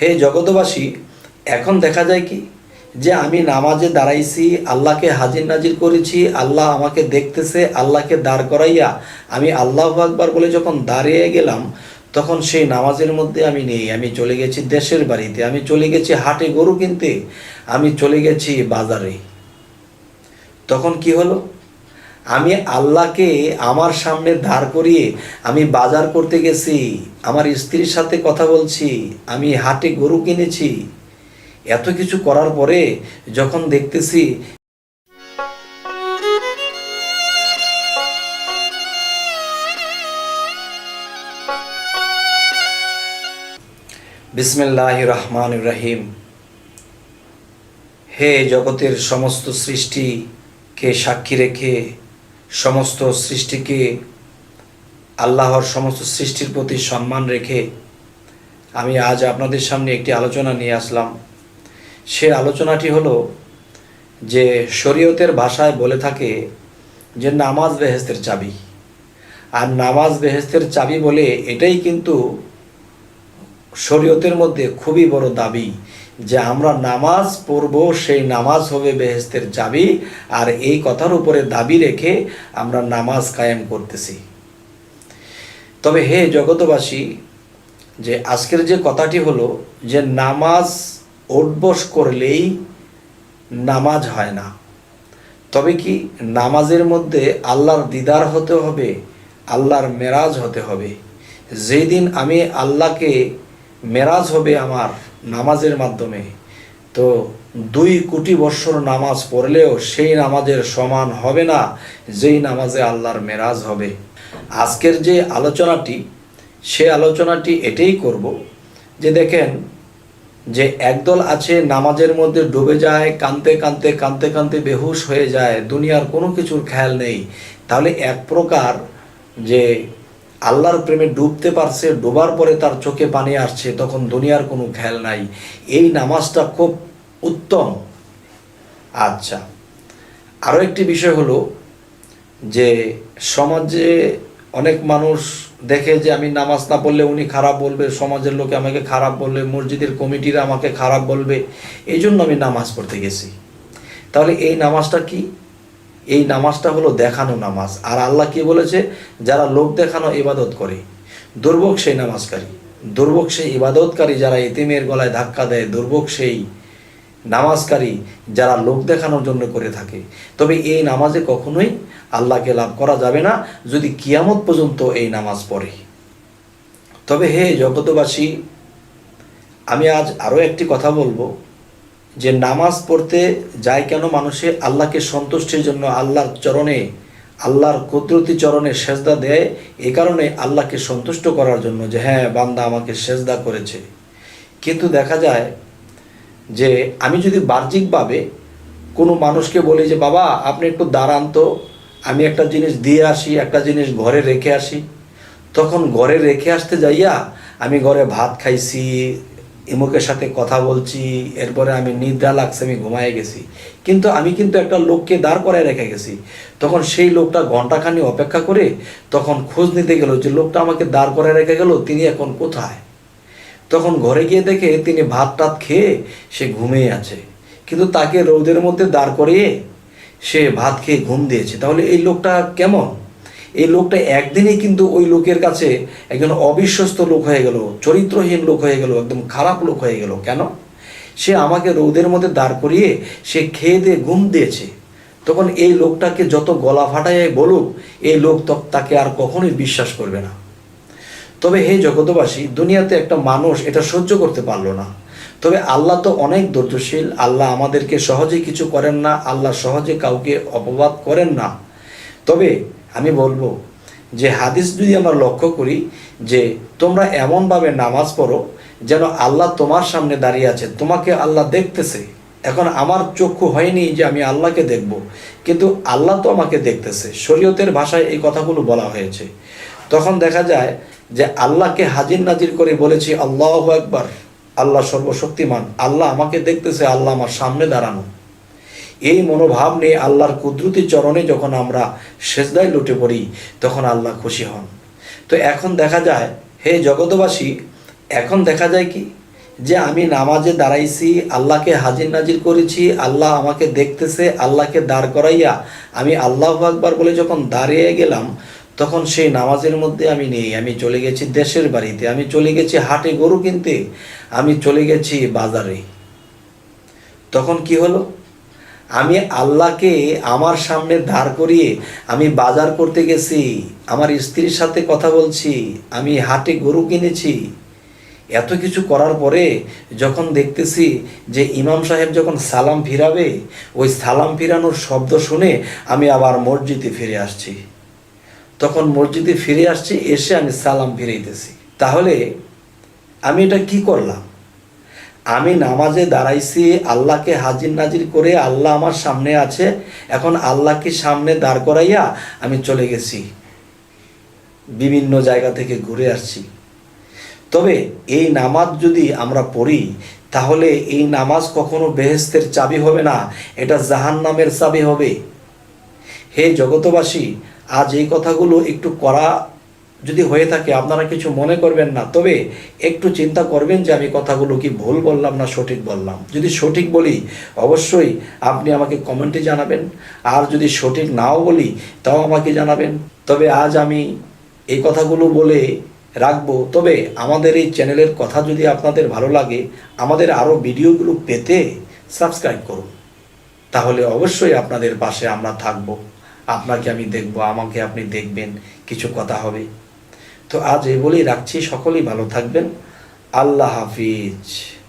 হে জগতবাসী এখন দেখা যায় কি? যে আমি নামাজে দাঁড়াইছি, আল্লাহকে হাজির নাজির করেছি, আল্লাহ আমাকে দেখতেছে, আল্লাহকে দাঁড় করাইয়া আমি আল্লাহ আকবার বলে যখন দাঁড়িয়ে গেলাম, তখন সেই নামাজের মধ্যে আমি নেই। আমি চলে গেছি দেশের বাড়িতে, আমি চলে গেছি হাটে গরু কিনতে, আমি চলে গেছি বাজারে। তখন কি হলো? আমি আল্লাহকে আমার সামনে দাঁড় করিয়ে আমি বাজার করতে গেছি, আমার স্ত্রীর সাথে কথা বলছি, আমি হাটে গরু কিনেছি। এত কিছু করার পরে যখন দেখতেছি বিসমিল্লাহ রহমান রহিম। হে জগতের সমস্ত সৃষ্টিকে সাক্ষী রেখে সমস্ত সৃষ্টিকে, আল্লাহর সমস্ত সৃষ্টির প্রতি সম্মান রেখে আমি আজ আপনাদের সামনে একটি আলোচনা নিয়ে আসলাম। সে আলোচনাটি হলো যে শরীয়তের ভাষায় বলে থাকে যে নামাজ বেহেস্তের চাবি। আর নামাজ বেহেস্তের চাবি বলে এটাই কিন্তু শরীয়তের মধ্যে খুবই বড় দাবি। যে আমরা নামাজ পড়ব, সেই নামাজ হবে বেহেস্তের চাবি, আর এই কথার উপরে দাবি রেখে আমরা নামাজ কায়েম করতেছি। তবে হে জগতবাসী যে আজকের যে কথাটি হলো যে নামাজ ওঠবস করলেই নামাজ হয় না, তবে কি নামাজের মধ্যে আল্লাহর দিদার হতে হবে, আল্লাহর মেরাজ হতে হবে? যেই দিন আমি আল্লাহকে মেরাজ হবে আমার নামাজের মাধ্যমে। তো দুই কোটি বৎসর নামাজ পড়লেও সেই নামাজের সমান হবে না, যেই নামাজে আল্লাহর মেরাজ হবে। আজকের যে আলোচনাটি, সে আলোচনাটি এটাই করব যে দেখেন, যে একদল আছে নামাজের মধ্যে ডুবে যায় কানতে কানতে কানতে কানতে বেহুশ হয়ে যায়, দুনিয়ার কোনো কিছুর খেয়াল নেই। তাহলে এক প্রকার যে আল্লাহর প্রেমে ডুবতে পারছে, ডোবার পরে তার চোখে পানি আসছে, তখন দুনিয়ার কোনো খেয়াল নাই। এই নামাজটা খুব উত্তম। আচ্ছা আরও একটি বিষয় হলো যে সমাজে অনেক মানুষ দেখে যে আমি নামাজ না পড়লে উনি খারাপ বলবে, সমাজের লোকে আমাকে খারাপ বলবে, মসজিদের কমিটিরা আমাকে খারাপ বলবে, এই জন্য আমি নামাজ পড়তে গেছি। তাহলে এই নামাজটা কি? এই নামাজটা হলো দেখানো নামাজ। আর আল্লাহ কি বলেছে? যারা লোক দেখানো ইবাদত করে, দুর্ভোগ সেই নামাজকারী। দুর্ভোগ সেই ইবাদতকারী যারা এতিমের গলায় ধাক্কা দেয়, দুর্ভোগ সেই নামাজকারী যারা লোক দেখানোর জন্য করে থাকে। তবে এই নামাজে কখনোই আল্লাহকে লাভ করা যাবে না যদি কিয়ামত পর্যন্ত এই নামাজ পড়ে। তবে হে জগতবাসী আমি আজ আরও একটি কথা বলব। যে নামাজ পড়তে যায় কেন মানুষে? আল্লাহকে সন্তুষ্টির জন্য আল্লাহর চরণে, আল্লাহর কুদরতি চরণে সেজদা দেয়। এ কারণে আল্লাহকে সন্তুষ্ট করার জন্য যে হ্যাঁ বান্দা আমাকে সেজদা করেছে। কিন্তু দেখা যায় যে, আমি যদি বাহ্যিকভাবে কোনো মানুষকে বলি যে, বাবা, আপনি একটু দাঁড়ান তো। আমি একটা জিনিস দিয়ে আসি, একটা জিনিস ঘরে রেখে আসি। তখন ঘরে রেখে আসতে যাইয়া আমি ঘরে ভাত খাইছি ইমুকের সাথে কথা বলছি, এরপরে আমি নিদ্রা লাগছে, আমি ঘুমায় গেছি। কিন্তু আমি কিন্তু একটা লোককে দাঁড় করায় রেখে গেছি। তখন সেই লোকটা ঘন্টাখানি অপেক্ষা করে তখন খোঁজ নিতে গেল যে লোকটা আমাকে দাঁড় করায় রেখে গেল, তিনি এখন কোথায়? তখন ঘরে গিয়ে দেখে তিনি ভাত টাত খেয়ে সে ঘুমিয়ে আছে। কিন্তু তাকে রোদের মধ্যে দাঁড় করিয়ে সে ভাত খেয়ে ঘুম দিয়েছে। তাহলে এই লোকটা কেমন? এই লোকটা একদিনেই কিন্তু ওই লোকের কাছে একজন অবিশ্বস্ত লোক হয়ে গেল, চরিত্রহীন লোক হয়ে গেল, একদম খারাপ লোক হয়ে গেল। কেন? সে আমাকে রোদের মধ্যে দাঁড় করিয়ে সে খেয়ে দিয়ে ঘুম দিয়েছে। তখন এই লোকটাকে যত গলা ফাটায় বলুক, এই লোক তাকে আর কখনোই বিশ্বাস করবে না। তবে হে জগতবাসী দুনিয়াতে একটা মানুষ এটা সহ্য করতে পারল না। তবে আল্লাহ তো অনেক ধৈর্যশীল, আল্লাহ আমাদেরকে সহজে কিছু করেন না, আল্লাহ সহজে কাউকে অপবাদ করেন না। তবে আমি বলব যে হাদিস যদি আমরা লক্ষ্য করি যে তোমরা এমনভাবে নামাজ পড়ো যেন আল্লাহ তোমার সামনে দাঁড়িয়ে আছে, তোমাকে আল্লাহ দেখতেছে। এখন আমার চক্ষু হয়নি যে আমি আল্লাহকে দেখব, কিন্তু আল্লাহ তো আমাকে দেখতেছে। শরীয়তের ভাষায় এই কথাগুলো বলা হয়েছে। তখন দেখা যায় যে আল্লাহকে হাজির নাজির করে বলেছি, আল্লাহ একবার আল্লাহ সর্বশক্তিমান, আল্লাহ আমাকে দেখতেছে, আল্লাহ আমার সামনে দাঁড়ানো। এই মনোভাব নিয়ে আল্লাহর কুদরতি চরণে যখন আমরা সেজদায় লুটে পড়ি, তখন আল্লাহ খুশি হন। তো এখন দেখা যায়, হে জগতবাসী এখন দেখা যায় কি? যে আমি নামাজে দাঁড়াইছি, আল্লাহকে হাজির নাজির করেছি, আল্লাহ আমাকে দেখতেছে, আল্লাহকে দাঁড় করাইয়া আমি আল্লাহ আকবার বলে যখন দাঁড়িয়ে গেলাম, তখন সেই নামাজের মধ্যে আমি নেই। আমি চলে গেছি দেশের বাড়িতে, আমি চলে গেছি হাটে গরু কিনতে, আমি চলে গেছি বাজারে। তখন কি হলো? আমি আল্লাহকে আমার সামনে দাঁড় করিয়ে আমি বাজার করতে গেছি, আমার স্ত্রীর সাথে কথা বলছি, আমি হাটে গরু কিনেছি। এত কিছু করার পরে যখন দেখতেছি যে ইমাম সাহেব যখন সালাম ফিরাবে, ওই সালাম ফিরানোর শব্দ শুনে আমি আবার মসজিদে ফিরে আসছি। তখন মসজিদে ফিরে আসছি, এসে আমি সালাম ফিরাইতেছি। তাহলে আমি এটা কি করলাম? আমি নামাজে দাঁড়াইছি, আল্লাহকে হাজির নাজির করে আল্লাহ আমার সামনে আছে, এখন আল্লাহকে সামনে দাঁড় করাইয়া আমি চলে গেছি। বিভিন্ন জায়গা থেকে ঘুরে আসছি। তবে এই নামাজ যদি আমরা পড়ি, তাহলে এই নামাজ কখনো বেহেস্তের চাবি হবে না, এটা জাহান্নামের চাবি হবে। হে জগতবাসী আজ এই কথাগুলো একটু করা যদি হয়ে থাকে, আপনারা কিছু মনে করবেন না, তবে একটু চিন্তা করবেন যে আমি কথাগুলো কি ভুল বললাম না সঠিক বললাম। যদি সঠিক বলি, অবশ্যই আপনি আমাকে কমেন্টে জানাবেন। আর যদি সঠিক নাও বলি, তাও আমাকে জানাবেন। তবে আজ আমি এই কথাগুলো বলে রাখব। তবে আমাদের এই চ্যানেলের কথা যদি আপনাদের ভালো লাগে, আমাদের আরও ভিডিওগুলো পেতে সাবস্ক্রাইব করুন। তাহলে অবশ্যই আপনাদের পাশে আমরা থাকব। আপনাকে আমি দেখব, আমাকে আপনি দেখবেন, কিছু কথা হবে। তো আজ এই বলেই রাখছি। সকলেই ভালো থাকবেন। আল্লাহ হাফিজ।